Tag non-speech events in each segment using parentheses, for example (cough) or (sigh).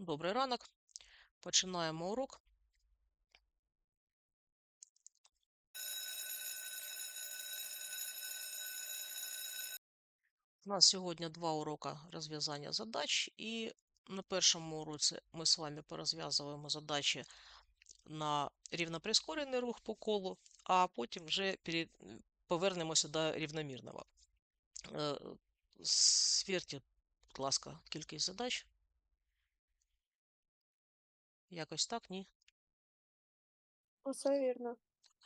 Добрий ранок. Починаємо урок. У нас сьогодні два уроки розв'язання задач, і на першому уроці ми з вами порозв'язуємо задачі на рівноприскорений рух по колу, а потім вже повернемося до рівномірного. Е, Звірте, будь ласка, кількість задач. Якось так, ні? Усе вірно.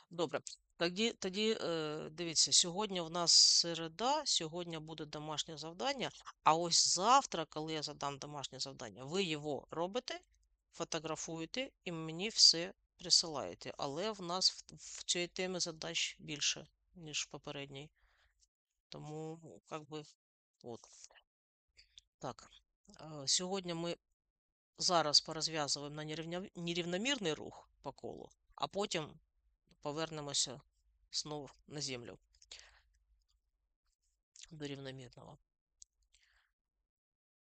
Добре. Тоді, тоді е, дивіться, сьогодні в нас середа, сьогодні буде домашнє завдання, а ось завтра, коли я задам домашнє завдання, ви його робите, фотографуєте і мені все присилаєте. Але в нас в, в цій темі задач більше, ніж в попередній. Тому, ну, как би, от. Так. е, Сьогодні ми зараз порозв'язуємо на нерівномірний рух по колу, а потім повернемося знову на землю до рівномірного.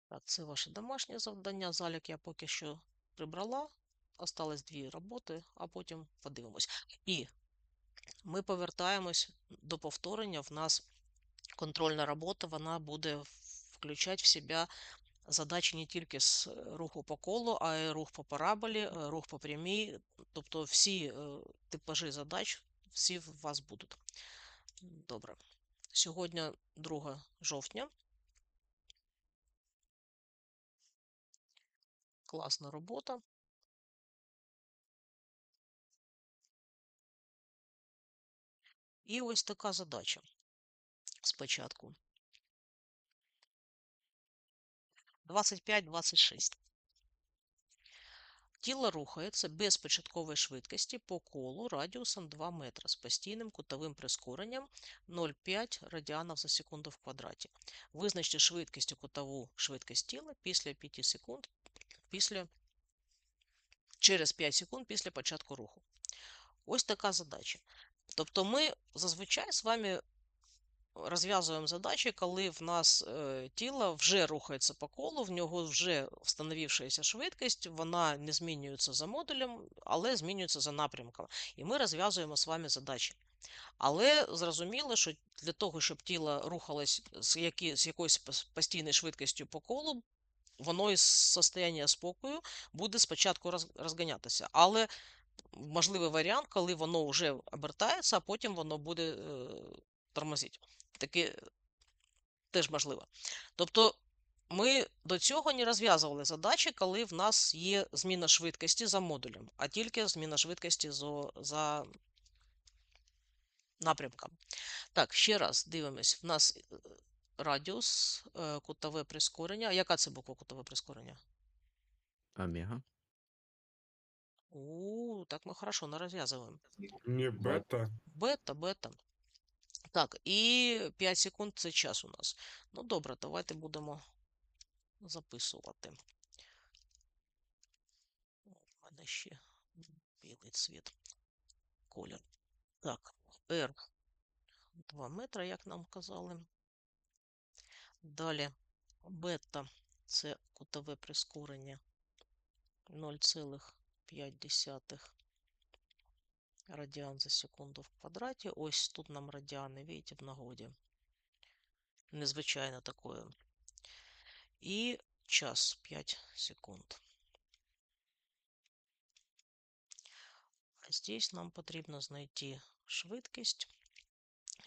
Так, це ваше домашнє завдання. Залік я поки що прибрала. Осталось дві роботи, а потім подивимось. І ми повертаємось до повторення. В нас контрольна робота, вона буде включати в себе задачі не тільки з е, руху по колу, а й рух по параболі, е, рух по прямій. Тобто всі е, типажі задач, всі в вас будуть. Добре. Сьогодні 2 жовтня. Класна робота. І ось така задача спочатку. 25-26. Тіло рухається без початкової швидкості по колу радіусом 2 метри з постійним кутовим прискоренням 0,5 радіанів за секунду в квадраті. Визначте швидкість і кутову швидкість тіла після 5 секунд, після, через 5 секунд після початку руху. Ось така задача. Тобто ми зазвичай з вами розв'язуємо задачі, коли в нас е, тіло вже рухається по колу, в нього вже встановившаяся швидкість, вона не змінюється за модулем, але змінюється за напрямком. І ми розв'язуємо з вами задачі. Але зрозуміло, що для того, щоб тіло рухалось з, які, з якоюсь постійною швидкістю по колу, воно із состояння спокою буде спочатку роз, розганятися. Але можливий варіант, коли воно вже обертається, а потім воно буде тормозити. Таке теж можливо. Тобто ми до цього не розв'язували задачі, коли в нас є зміна швидкості за модулем, а тільки зміна швидкості за, за напрямком. Так, ще раз дивимось. В нас е, радіус, е, кутове прискорення. Яка це буква кутове прискорення? Омега. У, так ми хорошо не розв'язуємо. Не бета. Бета, бета. Так, і 5 секунд це час у нас. Ну, добре, давайте будемо записувати. У мене ще білий цвіт. Колір. Так, R 2 метри, як нам казали. Далі бета це кутове прискорення 0,5 радіан за секунду в квадраті. Ось тут нам радіани, видите, в нагоді. Незвичайно такое. І час 5 секунд. Здесь нам потрібно знайти швидкість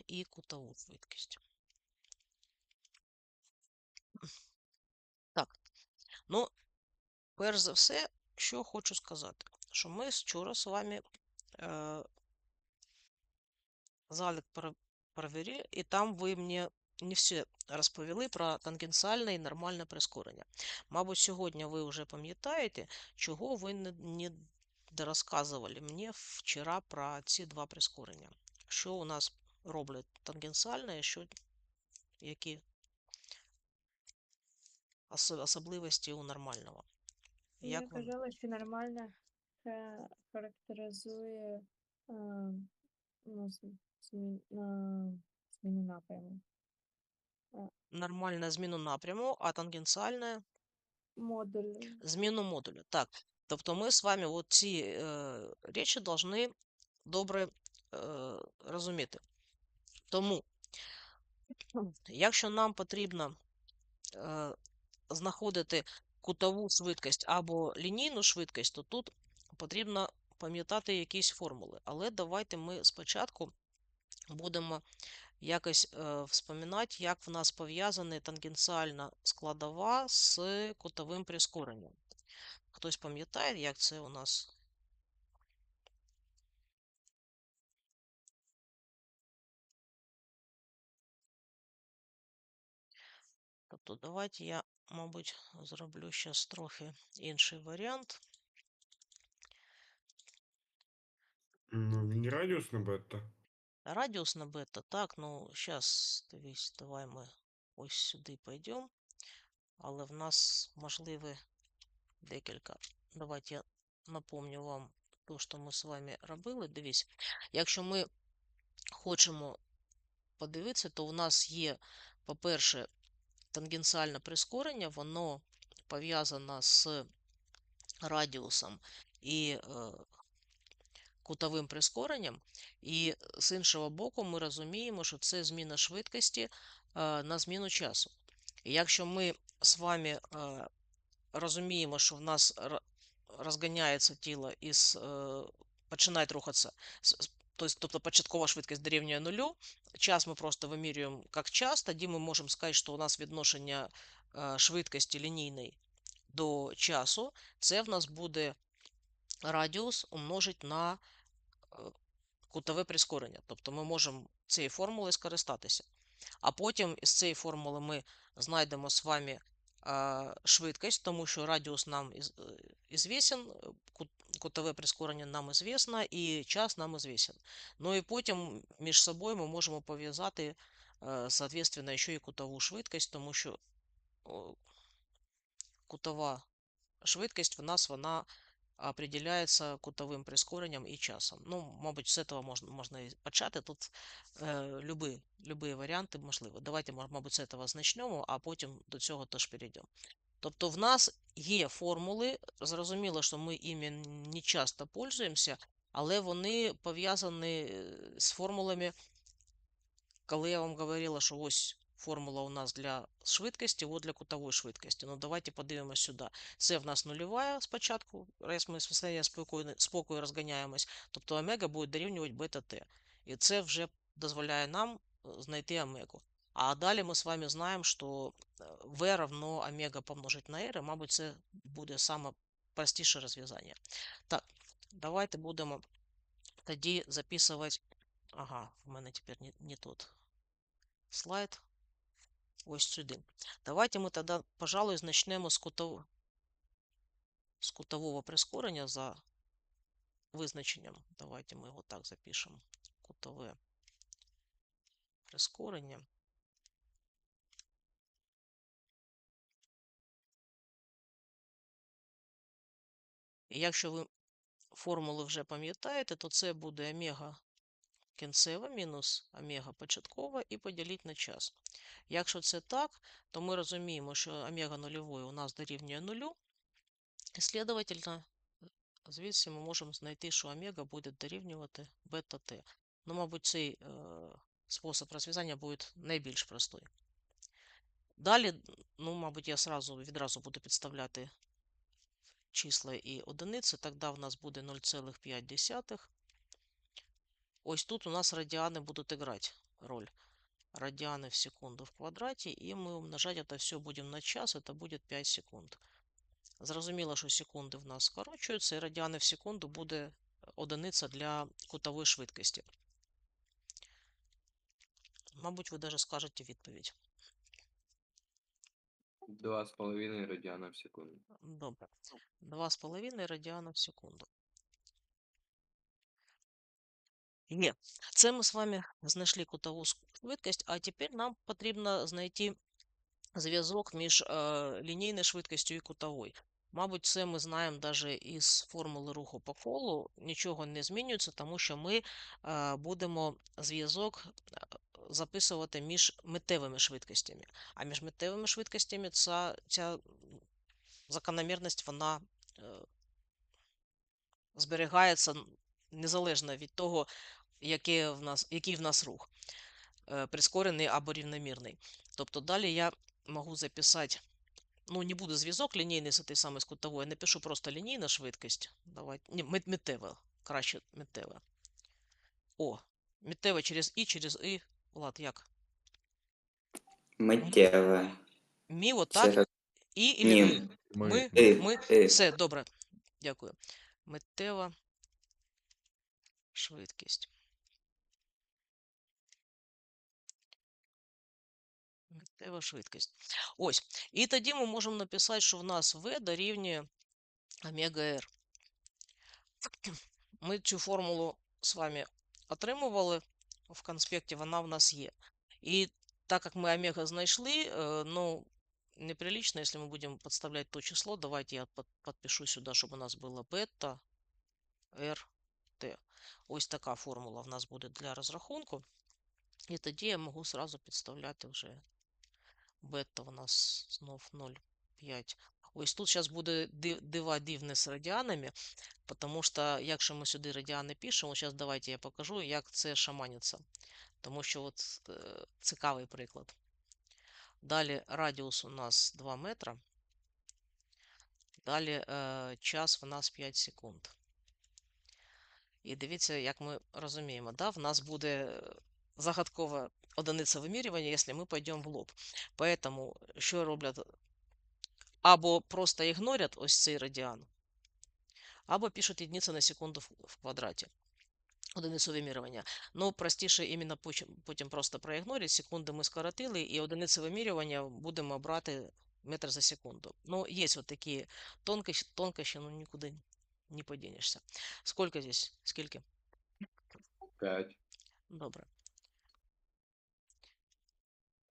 і кутову швидкість. Так, ну, перш за все, що хочу сказати, що ми вчора з вами е, залік пере- і там ви мені не все розповіли про тангенціальне і нормальне прискорення. Мабуть, сьогодні ви вже пам'ятаєте, чого ви не, дорозказували мені вчора про ці два прискорення. Що у нас роблять тангенціальне, і що які особливості у нормального. Я Як вам? казала, що нормально це характеризує е, ну, змін, е, зміну напряму. Нормальна зміну напряму, а тангенціальне модулю. Зміну модулю. Так. Тобто ми з вами от ці е, речі повинні добре е, розуміти. Тому, якщо нам потрібно е, знаходити кутову швидкість або лінійну швидкість, то тут потрібно пам'ятати якісь формули. Але давайте ми спочатку будемо якось е, вспоминати, як в нас пов'язана тангенціальна складова з кутовим прискоренням. Хтось пам'ятає, як це у нас? Тобто давайте я, мабуть, зроблю зараз трохи інший варіант. Ну, він радіус на бета. Радіус на бета, так, ну, зараз, дивись, давай ми ось сюди пойдемо. Але в нас можливі декілька. Давайте я напомню вам то, що ми з вами робили. Дивись, якщо ми хочемо подивитися, то у нас є, по-перше, тангенціальне прискорення, воно пов'язано з радіусом і е, кутовим прискоренням. І з іншого боку, ми розуміємо, що це зміна швидкості е, на зміну часу. І якщо ми з вами е, розуміємо, що в нас розганяється тіло із е, починає рухатися, тобто, початкова швидкість дорівнює нулю, час ми просто вимірюємо як час, тоді ми можемо сказати, що у нас відношення швидкості лінійної до часу, це в нас буде радіус умножить на е, кутове прискорення. Тобто ми можемо цією формулою скористатися. А потім із цієї формули ми знайдемо з вами е, швидкість, тому що радіус нам е, ізвісен, кутове прискорення нам ізвісно, і час нам ізвісен. Ну і потім між собою ми можемо пов'язати, е, соответственно, ще і кутову швидкість, тому що кутова швидкість в нас вона определяється кутовим прискоренням і часом. Ну, мабуть, з цього можна, можна і почати. Тут е, любі, любі варіанти можливі. Давайте, мабуть, з цього почнемо, а потім до цього теж перейдемо. Тобто в нас є формули, зрозуміло, що ми іми не часто пользуємося, але вони пов'язані е, з формулами, коли я вам говорила, що ось формула у нас для швидкості, от для кутової швидкості. Ну, давайте подивимось сюди. Це в нас нульова спочатку, раз ми состояння спокою, спокою розганяємось, тобто омега буде дорівнювати бета Т. І це вже дозволяє нам е, знайти омегу. А далі ми з вами знаємо, що е, V равно омега помножить на R, і, мабуть, це буде саме простіше розв'язання. Так, давайте будемо тоді записувати. Ага, в мене тепер не, не тот слайд. Ось сюди. Давайте ми тоді, пожалуй, почнемо з, кутов... з кутового прискорення за визначенням. Давайте ми його так запишемо. Кутове прискорення. І якщо ви формули вже пам'ятаєте, то це буде омега кінцева мінус омега початкова і поділіть на час. Якщо це так, то ми розуміємо, що омега нульової у нас дорівнює нулю, і, слідовательно, звідси ми можемо знайти, що омега буде дорівнювати бета Т. Ну, мабуть, цей е, спосіб розв'язання буде найбільш простий. Далі, ну, мабуть, я сразу, відразу буду підставляти числа і одиниці, тоді в нас буде 0,5. Ось тут у нас радіани будуть грати роль. Радіани в секунду в квадраті, і ми умножати це все будемо на час, це буде 5 секунд. Зрозуміло, що секунди в нас скорочуються, і радіани в секунду буде одиниця для кутової швидкості. Мабуть, ви навіть скажете відповідь. Два з половиною радіана в секунду. Добре. 2,5 радіана в секунду. Є. Це ми з вами знайшли кутову швидкість, а тепер нам потрібно знайти зв'язок між е, лінійною швидкістю і кутовою. Мабуть, це ми знаємо навіть із формули руху по колу. Нічого не змінюється, тому що ми е, будемо зв'язок е, записувати між миттєвими швидкостями. А між миттєвими швидкостями ця, ця закономірність вона зберігається незалежно від того, яке в нас, який в нас рух, е, прискорений або рівномірний. Тобто далі я можу записати, ну не буде зв'язок лінійний з тією самою з кутовою, я напишу просто лінійна швидкість. Давайте, ні, мет- краще миттєва. О, миттєва через І, через І. Влад, як? Миттєве. Мі, отак. І і Ні. ми. Ми, ми, все, добре. Дякую. Миттєва швидкість. Миттєва швидкість. Ось. І тоді ми можемо написати, що в нас V дорівнює омега R. Ми цю формулу з вами отримували в конспекті, вона в нас є. І так як ми омега знайшли, е, ну, неприлично, если мы будем подставлять то число. Давайте я под- подпишу сюда, чтобы у нас было бета r t. Ось така формула в нас буде для розрахунку. І тоді я можу сразу підставляти вже бета у нас знов 0,5. Ось тут зараз буде дива дивне з радіанами, тому що якщо ми сюди радіани пишемо, зараз давайте я покажу, як це шаманиться. Тому що от е, цікавий приклад. Далі радіус у нас 2 метра. Далі е, час в нас 5 секунд. І дивіться, як ми розуміємо, да? в нас буде е, загадкова одиниця вимірювання, якщо ми пойдемо в лоб. Поэтому що роблять? Або просто ігнорять ось цей радіан, або пишуть единиця на секунду в, квадраті. Одиницю вимірювання. Ну, простіше іменно потім, просто проігнорити. Секунди ми скоротили, і одиницю вимірювання будемо брати метр за секунду. Ну, є от такі тонкощі, тонкощі, ну нікуди не подінешся. Скільки здесь? Скільки? 5. Добре.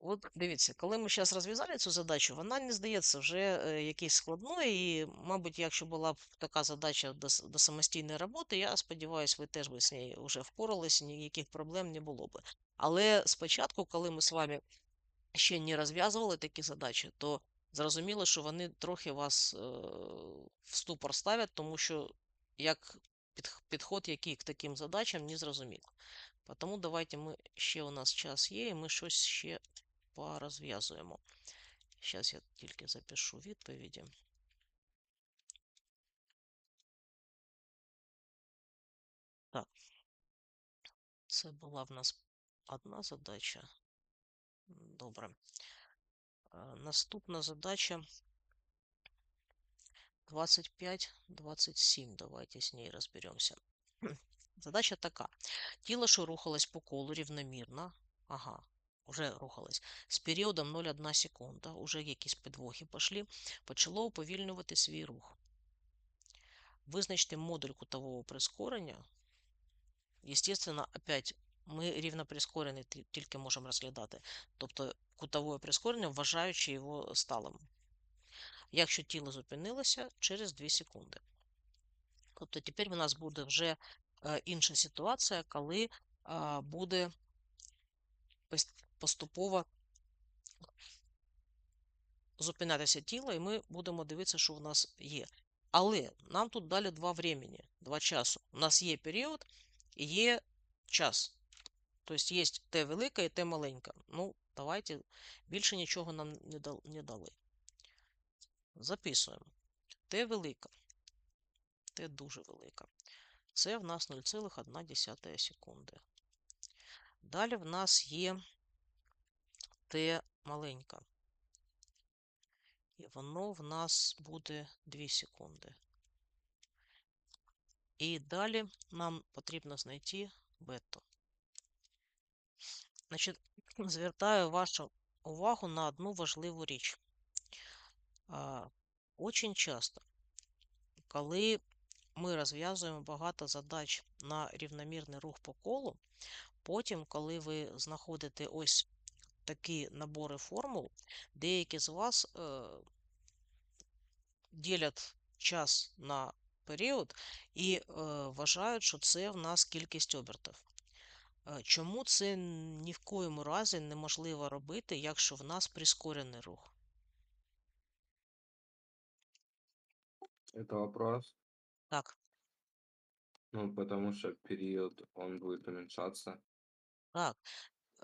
От дивіться, коли ми зараз розв'язали цю задачу, вона не здається вже е, якоюсь складною, і, мабуть, якщо була б така задача до, до самостійної роботи, я сподіваюся, ви теж би з нею вже впоралися, ніяких проблем не було б. Але спочатку, коли ми з вами ще не розв'язували такі задачі, то зрозуміло, що вони трохи вас е, в ступор ставлять, тому що як підх- підход який к таким задачам не зрозуміло. Тому давайте ми ще у нас час є, і ми щось ще порозв'язуємо. Зараз я тільки запишу відповіді. Так. Це була в нас одна задача. Добре. Наступна задача 25-27. Давайте з нею розберемося. (clears throat) Задача така. Тіло, що рухалось по колу рівномірно, ага, вже рухалось, з періодом 0,1 секунда, уже якісь підвохи пішли, почало уповільнювати свій рух. Визначте модуль кутового прискорення. Естественно, опять ми рівноприскорений ті- тільки можемо розглядати. Тобто кутове прискорення, вважаючи його сталим. Якщо тіло зупинилося через 2 секунди. Тобто тепер у нас буде вже інша ситуація, коли буде поступово зупинятися тіло, і ми будемо дивитися, що в нас є. Але нам тут далі два времени, два часу. У нас є період і є час. Тобто є те велике і те маленьке. Ну, давайте більше нічого нам не дали. Записуємо. Т велика. Т дуже велика. Це в нас 0,1 секунди. Далі в нас є Т маленька. І воно в нас буде 2 секунди. І далі нам потрібно знайти бету. Значить, звертаю вашу увагу на одну важливу річ. Очень часто, коли ми розв'язуємо багато задач на рівномірний рух по колу, потім, коли ви знаходите ось такі набори формул, деякі з вас е, ділять час на період і е, вважають, що це в нас кількість обертів. Е, Чому це ні в коєму разі неможливо робити, якщо в нас прискорений рух? Это вопрос. Так, Ну, потому что период, он будет уменьшаться. так.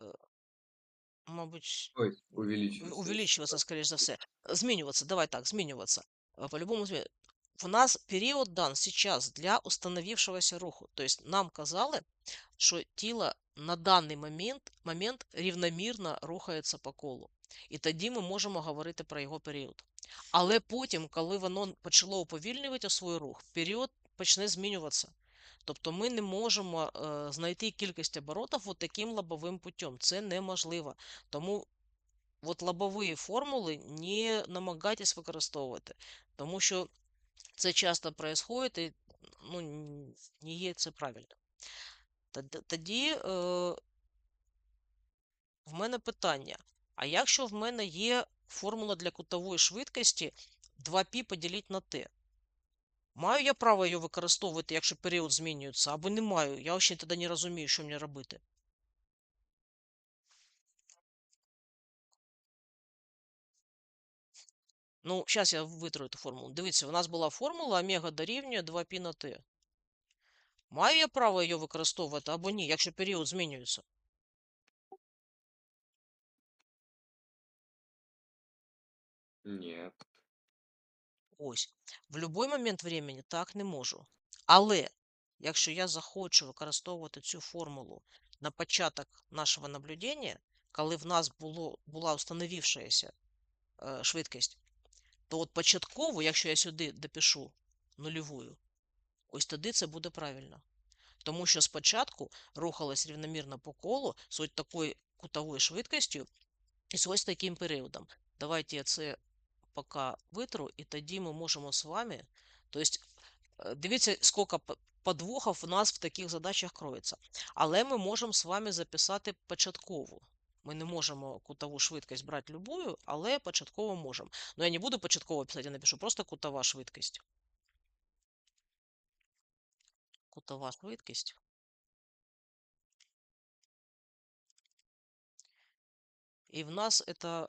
Е, Мабуть, Ой, м, увеличиваться. так. скоріш за все. Змінюватися, давай так, змінюватися. Е, По-любому змі... В нас період дан сейчас для установившегося руху. Тобто нам казали, що тіло на даний момент, момент рівномірно рухається по колу. І тоді ми можемо говорити про його період. Але потім, коли воно почало уповільнювати свій рух, період почне змінюватися. Тобто ми не можемо е, знайти кількість оборотів от таким лобовим путем. Це неможливо. Тому от лобові формули не намагайтесь використовувати, тому що це часто происходит і ну, не є це правильно. Тоді е, в мене питання: а якщо в мене є формула для кутової швидкості 2π поділіть на t? Маю я право її використовувати, якщо період змінюється, або не маю? Я взагалі тоді не розумію, що мені робити. Ну, зараз я витру цю формулу. Дивіться, у нас була формула омега дорівнює 2π на t. Маю я право її використовувати або ні, якщо період змінюється? Нет. Ось. В будь-який момент времени так не можу. Але якщо я захочу використовувати цю формулу на початок нашого наблюдення, коли в нас було, була установившаяся е, швидкість, то от початково, якщо я сюди допишу нульовую, ось тоді це буде правильно. Тому що спочатку рухалась рівномірно по колу з ось такою кутовою швидкістю і з ось таким періодом. Давайте я це поки витру, і тоді ми можемо з вами. Тобто, дивіться, скільки подвохів у нас в таких задачах кроється. Але ми можемо з вами записати початкову. Ми не можемо кутову швидкість брати любую, але початково можемо. Ну, я не буду початково писати, я напишу просто кутова швидкість. Кутова швидкість. І в нас це е,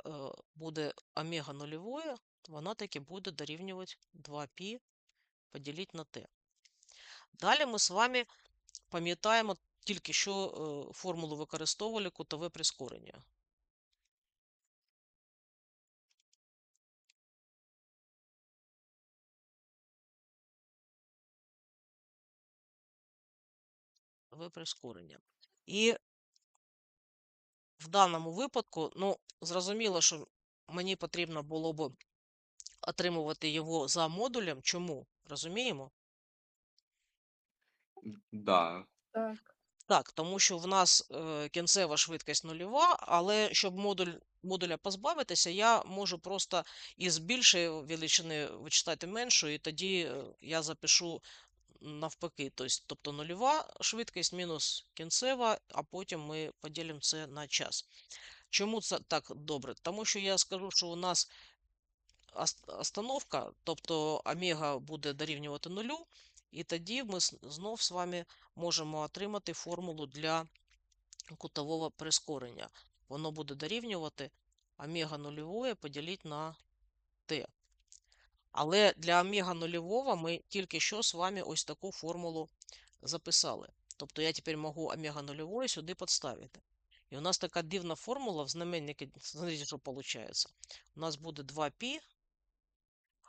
буде омега нульовое, вона таки буде дорівнювати 2π поділити на t. Далі ми з вами пам'ятаємо тільки що е, формулу використовували кутове прискорення. Кутове прискорення. І в даному випадку, ну, зрозуміло, що мені потрібно було б отримувати його за модулем. Чому? Розуміємо? Да. Так. Так, тому що в нас е, кінцева швидкість нульова, але щоб модуль, модуля позбавитися, я можу просто із більшої величини вичитати меншу, і тоді е, я запишу навпаки. Тобто, тобто нульова швидкість мінус кінцева, а потім ми поділимо це на час. Чому це так добре? Тому що я скажу, що у нас ос- остановка, тобто омега буде дорівнювати нулю, і тоді ми знов з вами можемо отримати формулу для кутового прискорення. Воно буде дорівнювати омега нульової поділити на t. Але для омега нульового ми тільки що з вами ось таку формулу записали. Тобто я тепер можу омега нульової сюди підставити. І у нас така дивна формула в знаменнику, смотрите, що виходить. У нас буде 2π,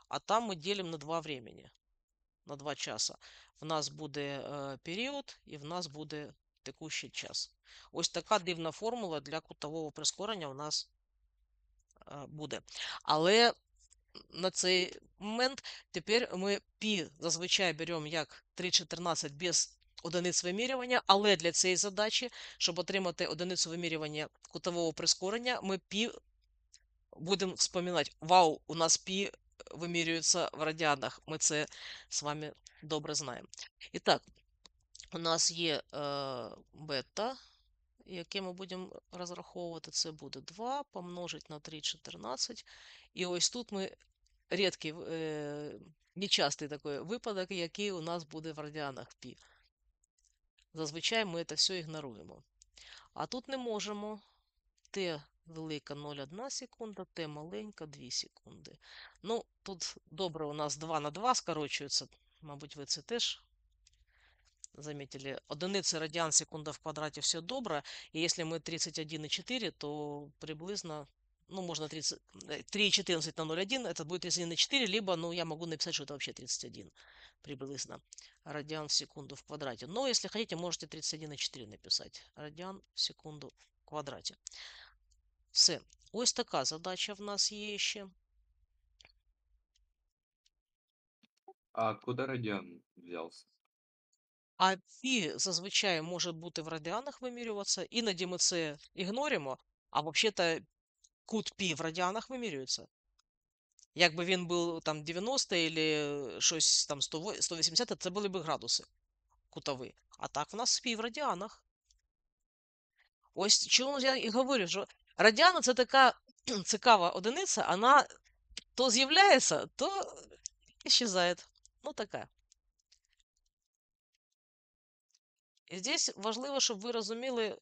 а там ми ділимо на 2 времени, на два часа. В нас буде е, період і в нас буде текущий час. Ось така дивна формула для кутового прискорення у нас е, буде. Але на цей момент тепер ми пі зазвичай беремо як 3,14 без одиниць вимірювання, але для цієї задачі, щоб отримати одиницю вимірювання кутового прискорення, ми π будемо вспоминати, вау, у нас пі вимірюється в радіанах. Ми це з вами добре знаємо. І так, у нас є е, бета, яке ми будемо розраховувати. Це буде 2 помножить на 3,14. І ось тут ми рідкий, е, нечастий такий випадок, який у нас буде в радіанах π. Зазвичай ми це все ігноруємо. А тут не можемо. Т велика 0,1 секунда, Т маленька 2 секунди. Ну, тут добре, у нас 2 на 2 скорочується. Мабуть, ви це теж заметили. Одиниці радіан секунда в квадраті все добре. І якщо ми 31,4, то приблизно, ну, можно 30, э, 3,14 на 0,1, это будет 31,4, либо, ну, я могу написать, что это вообще 31 приблизно радиан в секунду в квадрате. Но если хотите, можете 31,4 написать. Радиан в секунду в квадраті. Все. Ось така задача в нас є ще. А куда радиан взялся? А пі зазвичай може бути в радіанах вимірюватися. Іноді ми це ігноримо, а взагалі-то кут пі в радіанах вимірюється. Якби він був там 90 або щось там 100 180, це були б градуси кутові. А так в нас пі в радіанах. Ось чому я і говорю, що радіана це така (clears throat) цікава одиниця, вона то з'являється, то исчезає. Ну, така. І здесь важливо, щоб ви розуміли,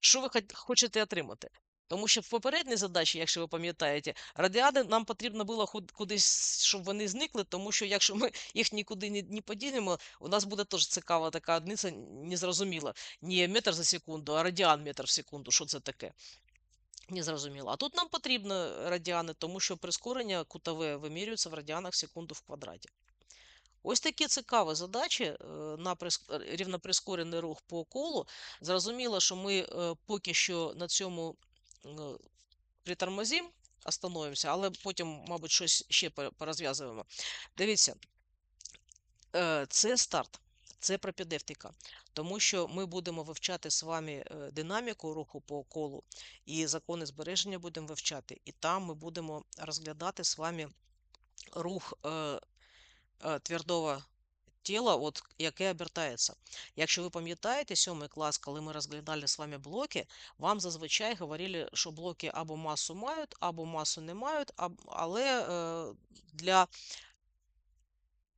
що ви хочете отримати. Тому що в попередній задачі, якщо ви пам'ятаєте, радіани нам потрібно було кудись, щоб вони зникли, тому що якщо ми (laughs) їх нікуди не, не поділимо, у нас буде теж цікава така одиниця, незрозуміла. Не метр за секунду, а радіан метр в секунду. Що це таке? Незрозуміло. А тут нам потрібно радіани, тому що прискорення кутове вимірюється в радіанах секунду в квадраті. Ось такі цікаві задачі е, на е, рівноприскорений рух по колу. Зрозуміло, що ми е, поки що на цьому е, притормозимо, остановимося, але потім, мабуть, щось ще порозв'язуємо. Дивіться, е, це старт, це пропедевтика, тому що ми будемо вивчати з вами е, динаміку руху по колу і закони збереження будемо вивчати. І там ми будемо розглядати з вами рух е, е, твердого тіла, от, яке обертається. Якщо ви пам'ятаєте сьомий клас, коли ми розглядали з вами блоки, вам зазвичай говорили, що блоки або масу мають, або масу не мають, але е, для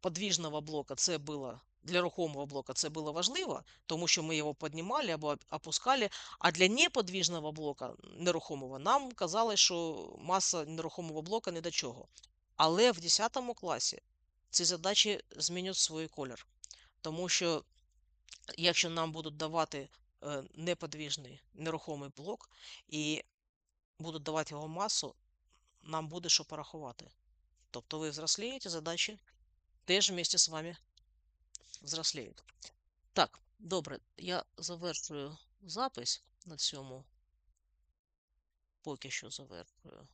подвижного блока це було. Для рухомого блока це було важливо, тому що ми його піднімали або опускали. А для неподвижного блока нерухомого нам казали, що маса нерухомого блока не до чого. Але в 10 класі ці задачі змінять свій колір. Тому що якщо нам будуть давати е, неподвижний нерухомий блок і будуть давати його масу, нам буде що порахувати. Тобто ви взрослієте, задачі теж вместе з вами взросліють. Так, добре, я завершую запис на цьому. Поки що завершую.